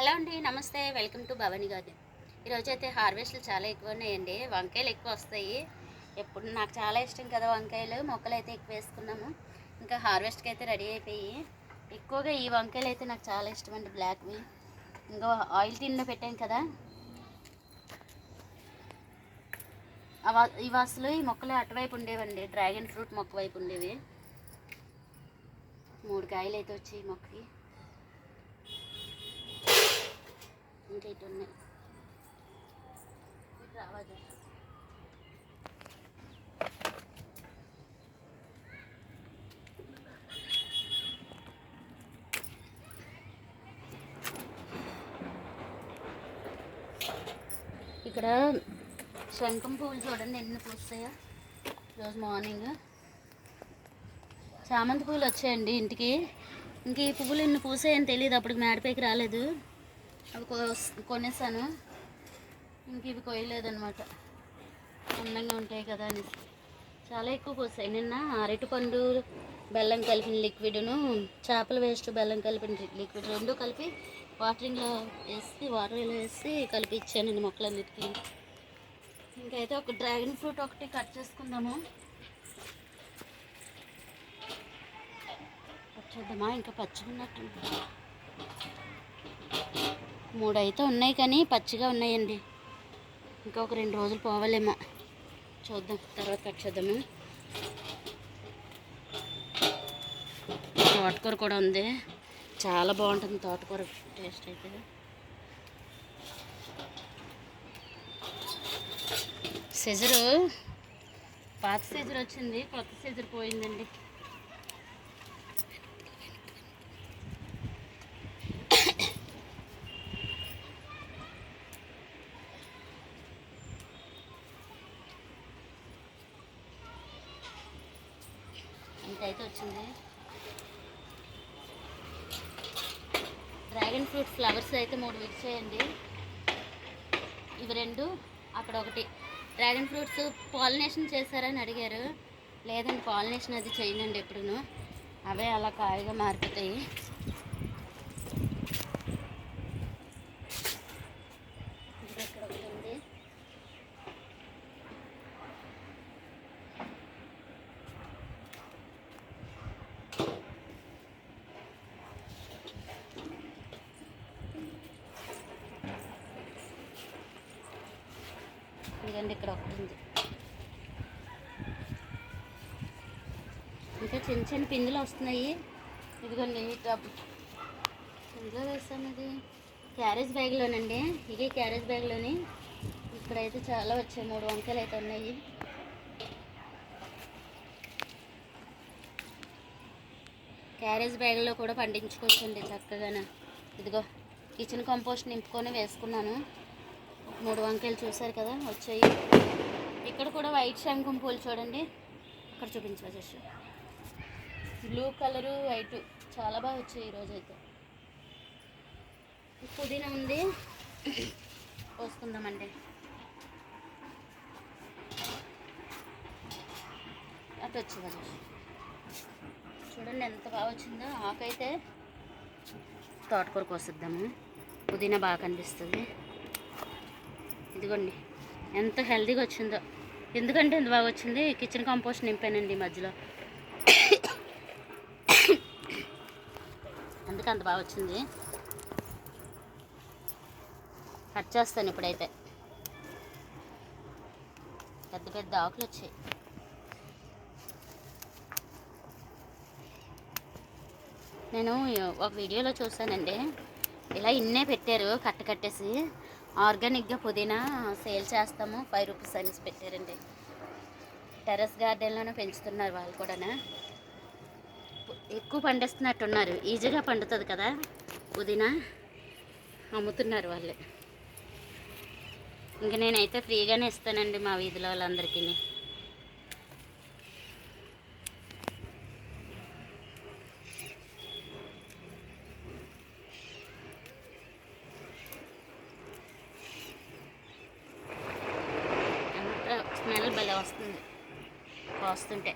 Hello అండి నమస్తే. Welcome to Bhavani garden. ఈరోజు అయితే హార్వెస్ట్లు చాలా ఎక్కువ ఉన్నాయండి. వంకాయలు ఎక్కువ వస్తాయి. ఎప్పుడు నాకు చాలా ఇష్టం కదా వంకాయలు. మొక్కలు అయితే ఎక్కువ వేసుకున్నాము. ఇంకా హార్వెస్ట్కి అయితే రెడీ అయిపోయి ఎక్కువగా ఈ వంకాయలు అయితే నాకు చాలా ఇష్టం అండి బ్లాక్వి. ఇంకా ఆయిల్ టిన్లో పెట్టాం కదా. అవ- ఇవి అసలు ఈ మొక్కలు అటువైపు ఉండేవండి. డ్రాగన్ ఫ్రూట్ మొక్క వైపు ఉండేవి. మూడు కాయలు అయితే వచ్చాయి ఈ మొక్కకి. ఇంకా ఇటు ఉన్నాయి రావాలి ఇక్కడ శంఖం పువ్వులు చూడండి ఎన్ని పూస్తాయో. రోజు మార్నింగ్. చామంతి పువ్వులు వచ్చాయండి ఇంటికి. ఇంక ఈ పువ్వులు ఎన్ని పూసాయని తెలియదు అప్పటికి మేడపైకి రాలేదు. అవి కొ- కొనేసాను. ఇంక ఇవి కొయ్యలేదన్నమాట. అందంగా ఉంటాయి కదా అనేసి. చాలా ఎక్కువ పోసాయి నిన్న అరటిపండు బెల్లం కలిపిన లిక్విడ్ను చేపల వేస్ట్ బెల్లం కలిపిన లిక్విడ్ రెండు కలిపి వాటరింగ్లో వేసి వాటర్లో వేసి కలిపి ఇచ్చాను ఇచ్చానండి మొక్కలన్నిటికీ. ఇంకైతే ఒక డ్రాగన్ ఫ్రూట్ ఒకటి కట్ చేసుకుందాము. కట్ చేద్దామా? ఇంకా పచ్చిగా ఉన్నట్టు మూడు అయితే ఉన్నాయి కానీ పచ్చిగా ఉన్నాయండి. ఇంకా ఒక రెండు రోజులు పోవాలేమో. చూద్దాం తర్వాత కట్ చేద్దాము. తోటకూర కూడా ఉంది. చాలా బాగుంటుంది తోటకూర టేస్ట్ అయితే. సిజరు పాత సిజర్ వచ్చింది కొత్త సిజర్ పోయిందండి. అయితే వచ్చింది. డ్రాగన్ ఫ్రూట్ ఫ్లవర్స్ అయితే మూడు మిక్స్ చేయండి. ఇవి రెండు అక్కడ ఒకటి. డ్రాగన్ ఫ్రూట్స్ పాలినేషన్ చేశారని అడిగారు. లేదండి పాలినేషన్ అది చేయనండి ఎప్పుడును. అవే అలా కాయగా మారిపోతాయి ఇది ఇక్కడ ఒకటి ఉంది ఇదిగోండి ఇక్కడ ఒకటి ఉంది. ఇంకా చిన్న చిన్న పిందులు వస్తున్నాయి. ఇదిగోండి డబ్బు ఇందులో వేస్తాం ఇది? క్యారేజ్ బ్యాగ్లోనండి. ఇదే క్యారేజ్ బ్యాగ్లోని. ఇక్కడైతే చాలా వచ్చాయి మూడు వంకాయలు అయితే ఉన్నాయి. క్యారేజ్ బ్యాగ్లో కూడా పండించుకోవచ్చండి చక్కగానే. ఇదిగో కిచెన్ కంపోస్ట్ నింపుకొని వేసుకున్నాను. మూడు వంకాయలు చూసారు కదా వచ్చాయి. ఇక్కడ కూడా వైట్ శంఖం పూలు చూడండి. అక్కడ చూపించవచ్చు బ్లూ కలరు వైట్. చాలా బాగా వచ్చాయి ఈరోజు అయితే పుదీనా ఉంది. పోసుకుందామండి. అటు వచ్చింది చూడండి ఎంత బాగా వచ్చిందో. ఆకైతే తోటకూర కోసిద్దాము. పుదీనా బాగా కనిపిస్తుంది. ఇదిగోండి. ఎంత హెల్దీగా వచ్చిందో. ఎందుకంటే ఎంత బాగా వచ్చింది కిచెన్ కంపోస్ట్ నింపానండి ఈ మధ్యలో. అందుకే అంత బాగా వచ్చింది? కట్ చేస్తాను ఇప్పుడైతే. పెద్ద పెద్ద ఆకులు వచ్చాయి. నేను ఒక వీడియోలో చూసానండి ఇలా ఇన్నే పెట్టారు కట్ట కట్టేసి. ఆర్గానిక్గా పుదీనా సేల్ చేస్తాము. ఫైవ్ రూపీస్ అనేసి పెట్టారండి. టెర్రస్ గార్డెన్లోనే పెంచుతున్నారు వాళ్ళు కూడా ఎక్కువ పండిస్తున్నట్టున్నారు. ఈజీగా పండుతుంది కదా పుదీనా అమ్ముతున్నారు వాళ్ళు. ఇంక నేనైతే ఫ్రీగానే ఇస్తానండి మా వీధిలో వాళ్ళందరికీ అంత స్మెల్ భలే వస్తుంది వస్తుంటే.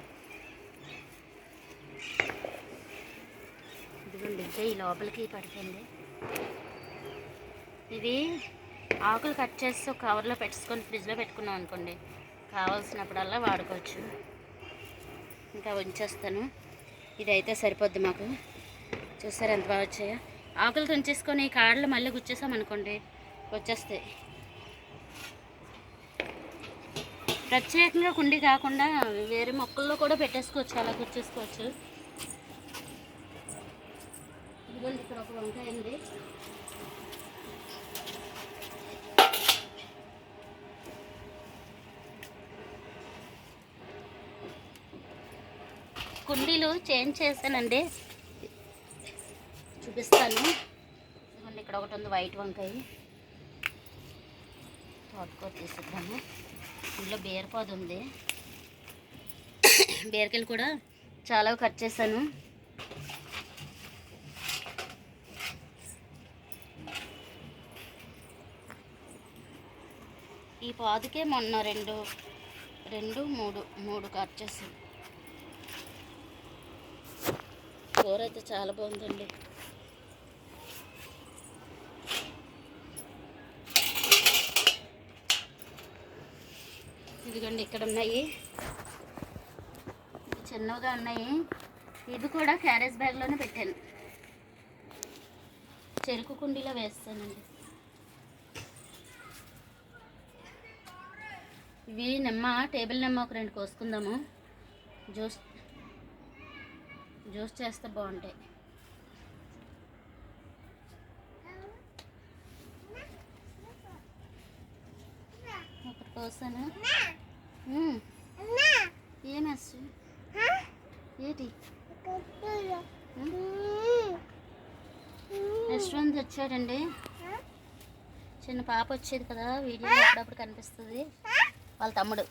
ఇదిగోండి ఇంకా ఈ లోపలికి పడుతుంది ఇది ఆకులు కట్ చేసి ఒక కవర్లో పెట్టుకొని ఫ్రిడ్జ్లో పెట్టుకున్నాం అనుకోండి కావాల్సినప్పుడల్లా వాడుకోవచ్చు. ఇంకా ఉంచేస్తాను. ఇదైతే సరిపోద్ది మాకు. చూసారు ఎంత బాగా వచ్చాయో? ఆకులు తుంచేసుకొని కాడలు మళ్ళీ గుచ్చేసాం అనుకోండి వచ్చేస్తాయి. ప్రత్యేకంగా కుండి కాకుండా వేరే మొక్కల్లో కూడా పెట్టేసుకోవచ్చు అలా గుచ్చేసుకోవచ్చు ఇదిగోండి ఇక్కడ ఒక వంకాయ ఉంది. కుండీలు చేంజ్ చేశానండి. చూపిస్తాను. ఇక్కడ ఒకటి ఉంది వైట్ వంకాయ. తోటకూర తీసుకున్నాను ఇందులో బీరపాదు ఉంది. బీరకాయలు కూడా చాలా కట్ చేశాను. ఈ పాదుకే మొన్న రెండు రెండు మూడు మూడు కట్ చేశాను. కూర అయితే చాలా బాగుందండి. ఇదిగోండి ఇక్కడ ఉన్నాయి. చిన్నవిగా ఉన్నాయి. ఇది కూడా క్యారేజ్ బ్యాగ్లోనే పెట్టాను. చెరుకు కుండీలో వేస్తానండి. ఇవి నిమ్మ టేబుల్ నిమ్మ ఒక రెండు కోసుకుందాము. జ్యూస్ జ్యూస్ చేస్తే బాగుంటాయి. ఒకటి కోసాను. ఉమ్. ఏం అస్సు? ఏంటి? రెస్టారెంట్ వచ్చాడండి చిన్న పాప వచ్చేది కదా వీడియోలో అప్పుడప్పుడు కనిపిస్తుంది. వాళ్ళ తమ్ముడు.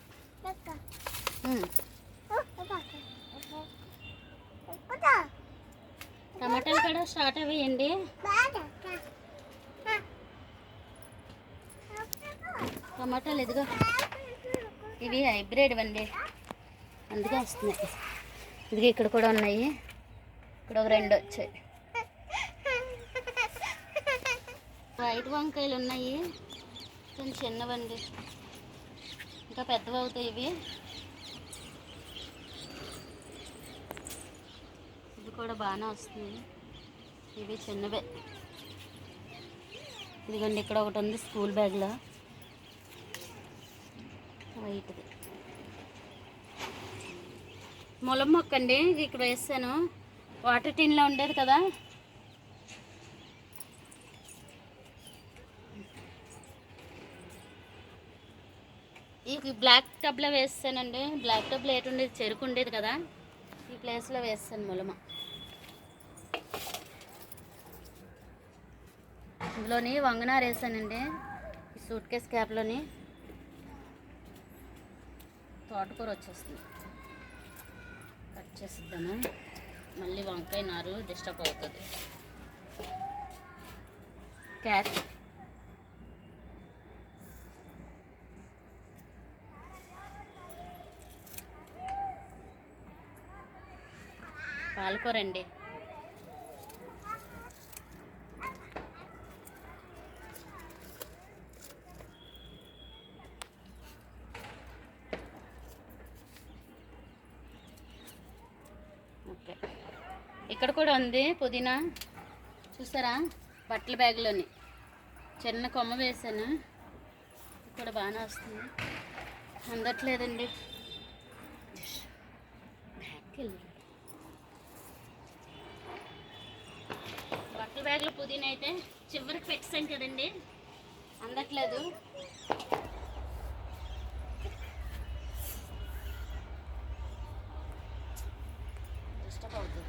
టమాటాలు కూడా స్టార్ట్ అవ్వేయండి టమాటాలు ఎదుగో ఇవి హైబ్రిడ్ అండి అందుకే వస్తున్నాయి. ఇది ఇక్కడ కూడా ఉన్నాయి. ఇక్కడ ఒక రెండు వచ్చాయి. వైట్ వంకాయలు ఉన్నాయి. కొంచెం చిన్నవండి. ఇంకా పెద్దవి అవుతాయి ఇవి. ఇది కూడా బాగానే వస్తుంది ఇవి చిన్నవే. ఇదిగోండి ఇక్కడ ఒకటి ఉంది స్కూల్ బ్యాగ్లో. వైట్ది. ములం మొక్క అండి ఇక్కడ వేసాను. వాటర్ టిన్లో ఉండేది కదా. ఈ బ్లాక్ టబ్లో వేస్తానండి బ్లాక్ టబ్లో ఏటి ఉండేది చెరుకు ఉండేది కదా. ఈ ప్లేస్లో వేస్తాను ములమ. ఇందులోని వంగనారు వేసానండి. ఈ సూట్ కేస్ క్యాప్లోని తోటకూర వచ్చేస్తుంది. కట్ చేసిద్దాము? మళ్ళీ వంకాయ నారు డిస్టర్బ్ అవుతుంది క్యారెట్. పాలకూర అండి ఓకే ఇక్కడ కూడా ఉంది పుదీనా. చూసారా? బట్టల బ్యాగ్లోని. చిన్న కొమ్మ వేసాను ఇక్కడ బాగానే వస్తుంది. అందట్లేదండి. బ్యాగ్కి వెళ్ళి బట్టల బ్యాగ్లో పుదీనా అయితే చివరికి పెట్టాం కదండి. అందట్లేదు డిస్టర్బ్ అవుతుంది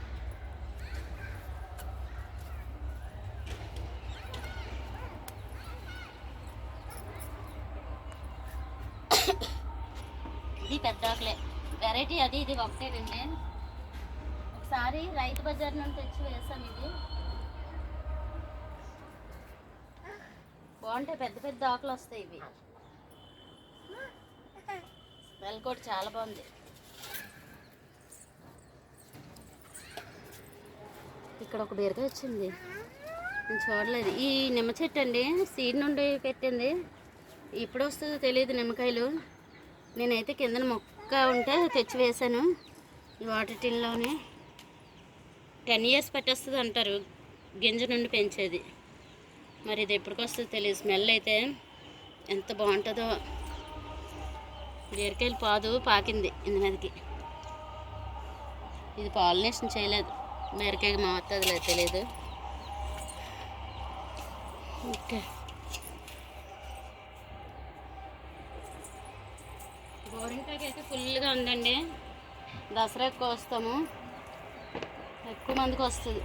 ఇది పెద్ద ఆకులే వెరైటీ అది ఇది ఒకటేనండి ఒకసారి రైతు బజార్ నుండి తెచ్చి వేసాం ఇది. బాగుంటాయి పెద్ద పెద్ద ఆకులు వస్తాయి ఇవి. స్మెల్ కూడా చాలా బాగుంది. ఇక్కడ ఒక బీరకాయ వచ్చింది. నేను చూడలేదు. ఈ నిమ్మ చెట్టు అండి సీడ్ నుండి పెట్టింది. ఎప్పుడు వస్తుందో తెలియదు నిమ్మకాయలు. నేనైతే కిందన మొక్క ఉంటే తెచ్చి వేశాను ఈ వాటర్ టిన్లోనే. టెన్ ఇయర్స్ పట్టేస్తుంది అంటారు. గింజ నుండి పెంచేది. మరి ఇది ఎప్పటికొస్తుందో తెలియదు. స్మెల్ అయితే ఎంత బాగుంటుందో. బీరకాయలు పాదు పాకింది ఇందు మీదకి. ఇది పాలినేషన్ చేయలేదు. బీరకాయకి మారుతుంది లేదు తెలియదు. ఓకే గోరింటాకి అయితే ఫుల్గా ఉందండి. దసరాకి కోస్తాము ఎక్కువ మందికి వస్తుంది.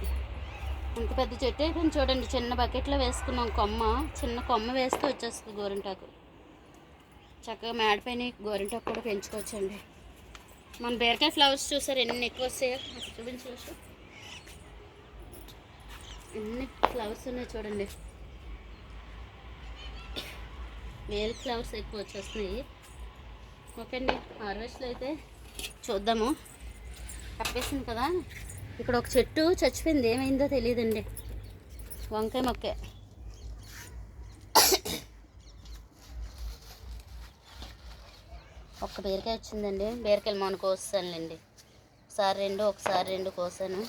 ఇంత పెద్ద చెట్టు అయిపోయింది చూడండి. చిన్న బకెట్లో వేసుకున్నాం కొమ్మ. చిన్న కొమ్మ వేస్తే వచ్చేస్తుంది గోరింటాకు. చక్కగా మేడపైన గోరింటాకు కూడా పెంచుకోవచ్చండి. మన బీరకాయ ఫ్లవర్స్ చూసారు? ఎన్ని ఎక్కువ వస్తాయో? చూపించవచ్చు ఎన్ని ఫ్లవర్స్ ఉన్నాయి చూడండి. మేల్ ఫ్లవర్స్ ఎక్కువ వచ్చేస్తున్నాయి. ఓకే అండి హార్వెస్ట్లో అయితే చూద్దాము. కప్పేసింది కదా. ఇక్కడ ఒక చెట్టు చచ్చిపోయింది ఏమైందో తెలియదండి. వంకాయ మొక్కే. ఒక్క బీరకాయ వచ్చిందండి బీరకాయలు మొన్న కోసానులేండి ఒకసారి రెండు ఒకసారి రెండు కోసాను.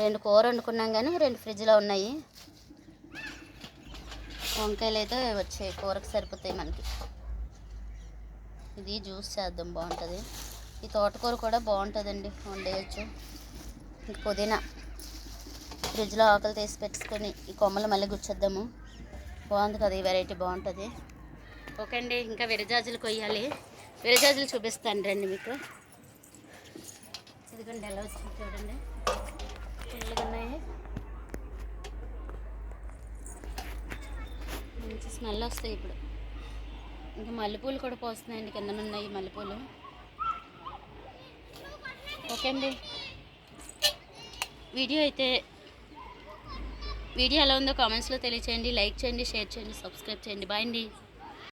రెండు కూర వండుకున్నాం కానీ రెండు ఫ్రిడ్జ్లో ఉన్నాయి. వంకాయలు అయితే వచ్చాయి కూరకు సరిపోతాయి మనకి. ఇది జ్యూస్ చేద్దాం బాగుంటుంది. ఈ తోటకూర కూడా బాగుంటుందండి వండేయచ్చు. పుదీనా ఫ్రిడ్జ్లో ఆకులు తీసి పెట్టుకొని ఈ కొమ్మలు మళ్ళీ గుచ్చేద్దాము. బాగుంది కదా ఈ వెరైటీ బాగుంటుంది. ఓకే అండి ఇంకా విరజాజులు కొయ్యాలి. విరజాజులు చూపిస్తాను రండి మీకు. ఇదిగోండి ఎలా వచ్చింది చూడండి. ఉన్నాయి. మంచి స్మెల్ వస్తాయి ఇప్పుడు. ఇంకా మల్లెపూలు కూడా పోస్తున్నాయండి కింద ఉన్నాయి మల్లెపూలు. ఓకే అండి. వీడియో అయితే వీడియో ఎలా ఉందో కామెంట్స్లో తెలియచేయండి లైక్ చేయండి షేర్ చేయండి సబ్స్క్రైబ్ చేయండి. బాయ్ అండి.